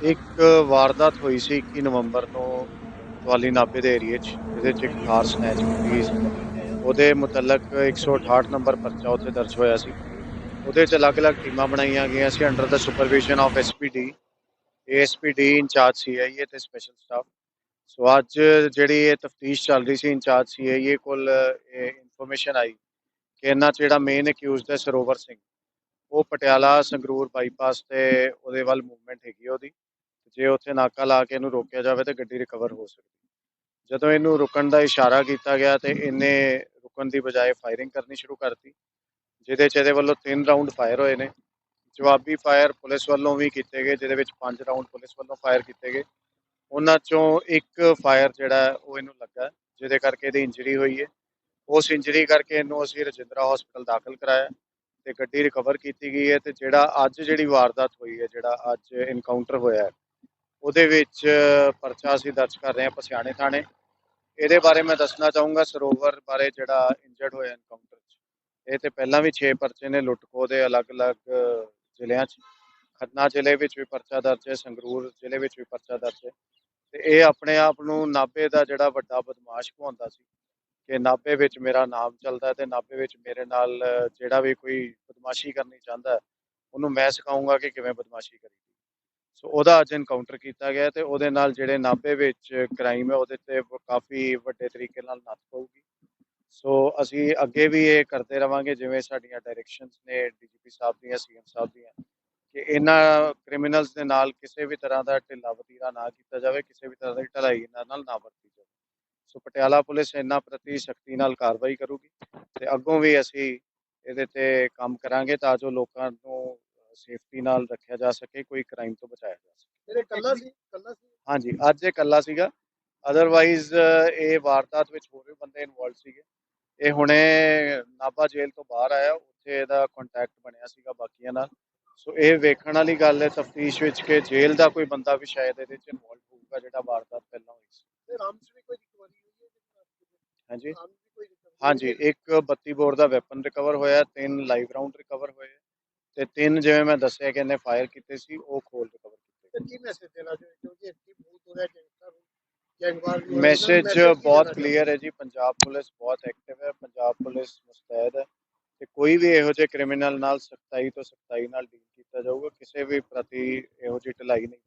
ਇੱਕ ਵਾਰਦਾਤ ਹੋਈ ਸੀ 21 ਨਵੰਬਰ ਨੂੰ ਦਵਾਲੀ ਨਾਭੇ ਦੇ ਏਰੀਏ 'ਚ, ਜਿਹਦੇ 'ਚ ਇੱਕ ਕਾਰ ਸਨੈਚ ਕੀਤੀ ਸੀ। ਉਹਦੇ ਮੁਤਲਕ 168 ਨੰਬਰ ਪਰਚਾ ਉੱਥੇ ਦਰਜ ਹੋਇਆ ਸੀ। ਉਹਦੇ 'ਚ ਅਲੱਗ-ਅਲੱਗ ਟੀਮਾਂ ਬਣਾਈਆਂ ਗਈਆਂ ਸੀ under the supervision of SPD ASPD incharge CIA ਤੇ ਸਪੈਸ਼ਲ ਸਟਾਫ ਸੋ ਅੱਜ ਜਿਹੜੀ ਇਹ ਤਫਤੀਸ਼ ਚੱਲ ਰਹੀ ਸੀ ਇੰਚਾਰਜ ਸੀਆਈਏ ਕੋਲ, ਇਹ ਇਨਫੋਰਮੇਸ਼ਨ ਆਈ ਕਿ ਇਹਨਾਂ 'ਚ ਜਿਹੜਾ ਮੇਨ ਅਕਿਊਜ਼ਡ ਹੈ ਸਰੋਵਰ ਸਿੰਘ, ਉਹ ਪਟਿਆਲਾ ਸੰਗਰੂਰ ਬਾਈਪਾਸ ਤੇ ਉਹਦੇ ਵੱਲ ਮੂਵਮੈਂਟ ਹੈਗੀ ਉਹਦੀ। ਉਹਦੀ ਜੇ ਉੱਥੇ ਨਾਕਾ ਲਾ ਕੇ ਇਹਨੂੰ ਰੋਕਿਆ ਜਾਵੇ ਤਾਂ ਗੱਡੀ ਰਿਕਵਰ ਹੋ ਸਕਦੀ ਜਦੋਂ ਇਹਨੂੰ ਰੁਕਣ ਦਾ ਇਸ਼ਾਰਾ ਕੀਤਾ ਗਿਆ ਤੇ ਇਹਨੇ ਰੁਕਣ ਦੀ ਬਜਾਏ ਫਾਇਰਿੰਗ ਕਰਨੀ ਸ਼ੁਰੂ ਕਰਤੀ, ਜਿਹਦੇ ਚ ਇਹਦੇ ਵੱਲੋਂ ਤਿੰਨ ਰਾਉਂਡ ਫਾਇਰ ਹੋਏ ਨੇ। ਜਵਾਬੀ ਫਾਇਰ ਪੁਲਿਸ ਵੱਲੋਂ ਵੀ ਕੀਤੇ ਗਏ, ਜਿਹਦੇ ਵਿੱਚ ਪੰਜ ਰਾਉਂਡ ਪੁਲਿਸ ਵੱਲੋਂ ਫਾਇਰ ਕੀਤੇ ਗਏ। ਉਹਨਾਂ ਚੋਂ ਇੱਕ ਫਾਇਰ ਜਿਹੜਾ ਉਹ ਇਹਨੂੰ ਲੱਗਾ, ਜਿਹਦੇ ਕਰਕੇ ਇਹਦੀ ਇੰਜਰੀ ਹੋਈ ਹੈ। ਉਸ ਇੰਜਰੀ ਕਰਕੇ ਇਹਨੂੰ ਅਸੀਂ ਰਜਿੰਦਰਾ ਹਸਪੀਟਲ ਦਾਖਲ ਕਰਾਇਆ ਤੇ ਗੱਡੀ ਰਿਕਵਰ ਕੀਤੀ ਗਈ ਹੈ ਤੇ ਜਿਹੜਾ ਅੱਜ ਜਿਹੜੀ ਵਾਰਦਾਤ ਹੋਈ ਹੈ, ਜਿਹੜਾ ਅੱਜ ਇਨਕਾਊਂਟਰ ਹੋਇਆ ਹੈ ਉਹਦੇ ਵਿੱਚ ਪਰਚਾ ਅਸੀਂ ਦਰਜ ਕਰ ਰਹੇ ਹਾਂ ਪਸਿਆਣੇ ਥਾਣੇ। ਇਹਦੇ ਬਾਰੇ ਮੈਂ ਦੱਸਣਾ ਚਾਹੂੰਗਾ ਸਰੋਵਰ ਬਾਰੇ ਜਿਹੜਾ ਇੰਜਰਡ ਹੋਇਆ ਇਨਕਾਊਂਟਰ 'ਚ। ਇਹ ਤੇ ਪਹਿਲਾਂ ਵੀ 6 ਪਰਚੇ ਨੇ ਲੁੱਟਖੋ ਦੇ ਅਲੱਗ-ਅਲੱਗ ਜ਼ਿਲ੍ਹਿਆਂ 'ਚ। ਖੰਨਾ ਜ਼ਿਲ੍ਹੇ ਵਿੱਚ ਵੀ ਪਰਚਾ ਦਰਜ ਹੈ, ਸੰਗਰੂਰ ਜ਼ਿਲ੍ਹੇ ਵਿੱਚ ਵੀ ਪਰਚਾ ਦਰਜ ਹੈ। ਤੇ ਇਹ ਆਪਣੇ ਆਪ ਨੂੰ ਨਾਭੇ ਦਾ ਜਿਹੜਾ ਵੱਡਾ ਬਦਮਾਸ਼ ਕਹਾਉਂਦਾ ਸੀ ਕਿ ਨਾਭੇ ਵਿੱਚ ਮੇਰਾ ਨਾਮ ਚੱਲਦਾ ਹੈ ਤੇ ਨਾਭੇ ਵਿੱਚ ਮੇਰੇ ਨਾਲ ਜਿਹੜਾ ਵੀ ਕੋਈ ਬਦਮਾਸ਼ੀ ਕਰਨੀ ਚਾਹੁੰਦਾ, ਉਹਨੂੰ ਮੈਂ ਸਿਖਾਉਂਗਾ ਕਿ ਕਿਵੇਂ ਬਦਮਾਸ਼ੀ ਕਰੀਦੀ ਸੋ ਉਹਦਾ ਅੱਜ ਐਨਕਾਊਂਟਰ ਕੀਤਾ ਗਿਆ ਤੇ ਉਹਦੇ ਨਾਲ ਜਿਹੜੇ ਨਾਭੇ ਵਿੱਚ ਕ੍ਰਾਈਮ ਹੈ, ਉਹਦੇ ਤੇ ਕਾਫੀ ਵੱਡੇ ਤਰੀਕੇ ਨਾਲ ਨੱਥ ਪਊਗੀ। ਸੋ ਅਸੀਂ ਅੱਗੇ ਵੀ ਇਹ ਕਰਦੇ ਰਵਾਂਗੇ, ਜਿਵੇਂ ਸਾਡੀਆਂ ਡਾਇਰੈਕਸ਼ਨਸ ਨੇ ਡੀਜੀਪੀ ਸਾਹਿਬ ਦੀਆਂ ਸੀਐਮ ਸਾਹਿਬ ਦੀਆਂ, ਕਿ ਇਹਨਾਂ ਕ੍ਰਿਮੀਨਲਸ ਦੇ ਨਾਲ ਕਿਸੇ ਵੀ ਤਰ੍ਹਾਂ ਦਾ ਢਿੱਲਾ ਵਤੀਰਾ ਨਾ ਕੀਤਾ ਜਾਵੇ, ਕਿਸੇ ਵੀ ਤਰ੍ਹਾਂ ਦੀ ਢਲਾਈ ਇਹਨਾਂ ਨਾਲ ਨਾ ਵਰਤੀ ਜਾਵੇ। ਸੋ ਪਟਿਆਲਾ ਪੁਲਿਸ ਇਹਨਾਂ ਪ੍ਰਤੀ ਸਖਤੀ ਨਾਲ ਕਾਰਵਾਈ ਕਰੂਗੀ ਤੇ ਅੱਗੋਂ ਵੀ ਅਸੀਂ ਇਹਦੇ ਤੇ ਕੰਮ ਕਰਾਂਗੇ ਤਾਂ ਜੋ ਲੋਕਾਂ ਨੂੰ ਸੇਫਟੀ ਨਾਲ ਰੱਖਿਆ ਜਾ ਸਕੇ ਕੋਈ ਕ੍ਰਾਈਮ ਤੋਂ ਬਚਾਇਆ ਜਾ ਸਕੇ। ਇਹ ਕੱਲਾ ਸੀ ਕੱਲਾ ਸੀ? ਹਾਂਜੀ ਅੱਜ ਇਹ ਇਕੱਲਾ ਸੀਗਾ। ਅਦਰਵਾਈਜ਼ ਇਹ ਵਾਰਦਾਤ ਵਿੱਚ ਹੋਰ ਵੀ ਬੰਦੇ ਇਨਵੋਲਡ ਸੀਗੇ। ਇਹ ਹੁਣੇ ਨਾਭਾ ਜੇਲ੍ਹ ਤੋਂ ਬਾਹਰ ਆਇਆ ਉੱਥੇ ਇਹਦਾ ਕੰਟੈਕਟ ਬਣਿਆ ਸੀਗਾ ਬਾਕੀਆਂ ਨਾਲ। ਸੋ ਇਹ ਵੇਖਣ ਵਾਲੀ ਗੱਲ ਹੈ ਤਫਤੀਸ਼ ਵਿੱਚ ਕਿ ਜੇਲ੍ਹ ਦਾ ਕੋਈ ਬੰਦਾ ਵੀ ਸ਼ਾਇਦ ਇਹਦੇ ਚ ਇਨਵੋਲਡ ਹੋਊਗਾ ਜਿਹੜਾ ਵਾਰਦਾਤ ਪਹਿਲਾਂ ਹੋਈ ਸੀ। ਤੇ ਰਾਮ ਵੀ ਕੋਈ ਰਿਕਵਰੀ ਹੋਈ ਹੈ ਹਾਂਜੀ। ਹਾਂਜੀ? ਇੱਕ 32 ਬੋਰ ਦਾ ਵੈਪਨ ਰਿਕਵਰ ਹੋਇਆ ਤਿੰਨ ਲਾਈਵ ਰਾਉਂਡ ਰਿਕਵਰ ਹੋਏ। ਤੇ ਤਿੰਨ ਜਿਵੇਂ ਮੈਂ ਦੱਸਿਆ ਕਿ ਇਹਨੇ ਫਾਇਰ ਕੀਤੇ ਸੀ ਉਹ ਖੋਲ ਰਿਕਵਰ ਕੀਤੇ। ਕੀ ਮੈਸੇਜ ਦੇਣਾ ਕਿਉਂਕਿ ਬਹੁਤ ਹੋ ਰਿਹਾ ਗੈਂਗਸਟਰ ਮੈਸੇਜ ਕਲੀਅਰ ਹੈ ਜੀ ਪੰਜਾਬ ਪੁਲਿਸ ਬਹੁਤ ਐਕਟਿਵ ਹੈ ਪੰਜਾਬ ਪੁਲਿਸ ਮੁਸਤੈਦ ਹੈ। ਤੇ ਕੋਈ ਵੀ ਇਹੋ ਜਿਹੇ ਕ੍ਰਿਮੀਨਲ ਨਾਲ ਸਖਤਾਈ ਤੋਂ ਸਖਤਾਈ ਨਾਲ ਡੀਲ ਕੀਤਾ ਜਾਊਗਾ ਕਿਸੇ ਵੀ ਪ੍ਰਤੀ ਇਹੋ ਜਿਹੀ ਢਿਲਾਈ ਨਹੀਂ